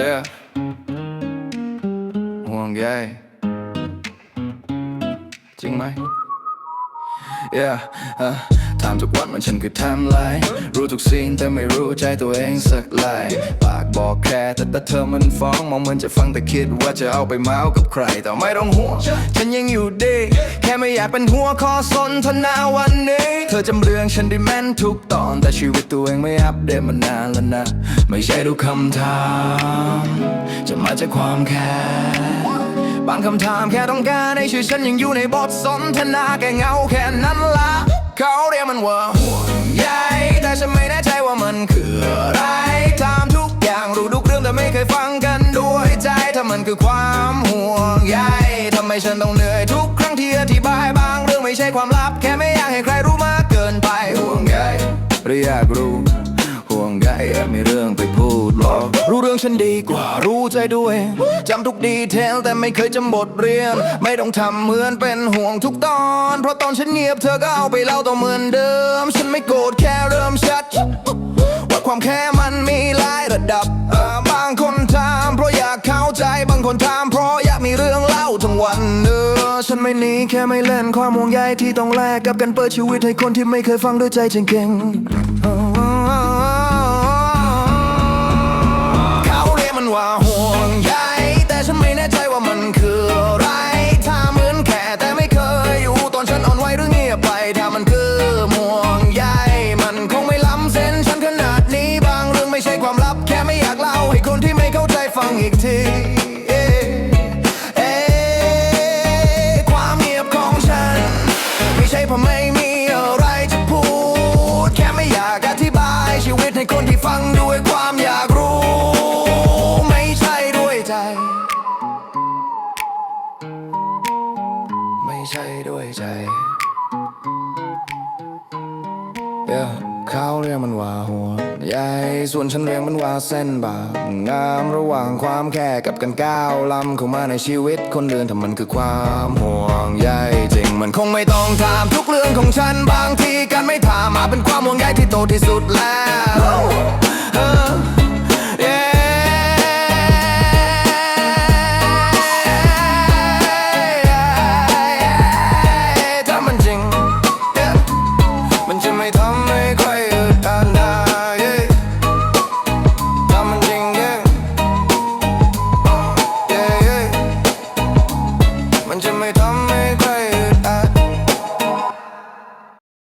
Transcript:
Yeah ห่วงใยจริงไหม Yeah อะถามทุกวันมันฉันคือไทม์ไลน์รู้ทุกซีนแต่ไม่รู้ใจตัวเองสักลาย ปากบอกแค่แต่แต่เธอมันฟ้องมองเหมือนจะฟังแต่คิดว่าจะเอาไปเมาส์กับใคร แต่ไม่ต้องห่วงฉันยังอยู่ดี ไม่อยากเป็นหัวข้อสนทนาวันนี้ เธอจำเรื่องฉันได้แม่นทุกตอน แต่ชีวิตตัวเองไม่อัปเดตมานานแล้วนะ ไม่ใช่ทุกคำถาม จะมาจากความแค้นบางคำถามแค่ต้องการให้ชื่อฉันยังอยู่ในบทสนทนาแค่เงาแค่นั้นละเขาเรียกมันว่าห่วงใยแต่ฉันไม่แน่ใจว่ามันคืออะไรถามทุกอย่างรู้ทุกเรื่องแต่ไม่เคยฟังกันด้วยใจถ้ามันคือความห่วงใยทำไมฉันต้องเหนื่อยทุกครั้งที่ ใช่ความลับ แค่ไม่อยากให้ใครรู้มากเกินไปห่วงใยหรืออยากรู้ห่วงใยแอบมีเรื่องไปพูดหรอกรู้เรื่องฉันดีกว่ารู้ใจด้วยจำทุกดีเทลแต่ไม่เคยจำบทเรียน ไม่ต้องทำเหมือนเป็นห่วงทุกตอน เพราะตอนฉันเงียบเธอก็เอาไปเล่าต่อเหมือนเดิม ฉันไม่โกรธแค่เริ่มชัดว่าความแค่มันมีหลายระดับบางคนถามเพราะอยากเข้าใจบางคนถาม ไม่หนีแค่ไม่เล่นความห่วงใยที่ต้องแลกกับการเปิดชีวิตให้คนที่ไม่เคยฟังด้วยใจจริงเก่งเขาเรียกมันว่าห่วงใยแต่ฉันไม่แน่ใจว่ามันคืออะไร ถ้าเหมือนแค่แต่ไม่เคยอยู่ตอนฉันอ่อนไหวหรือเงียบไป ถ้ามันคือห่วงใยมันคงไม่ล้ำเส้นฉันขนาดนี้บางเรื่องไม่ใช่ความลับ แค่ไม่อยากเล่าให้คนที่ไม่เข้าใจฟังอีกที ใช่ด้วยใจ Yeah เขาเรียกมันว่าหัวใหญ่ส่วนฉันเรียกมันว่าเส้นบางงามระหว่างความแค่กับการก้าวล้ำเข้ามาในชีวิตคนเดินถ้ามันคือความห่วงใยจริงมันคงไม่ต้องถามทุกเรื่องของฉันบางทีการไม่ถามมาเป็นความห่วงใยที่โตที่สุดแล้ว มันจะไม่ทำ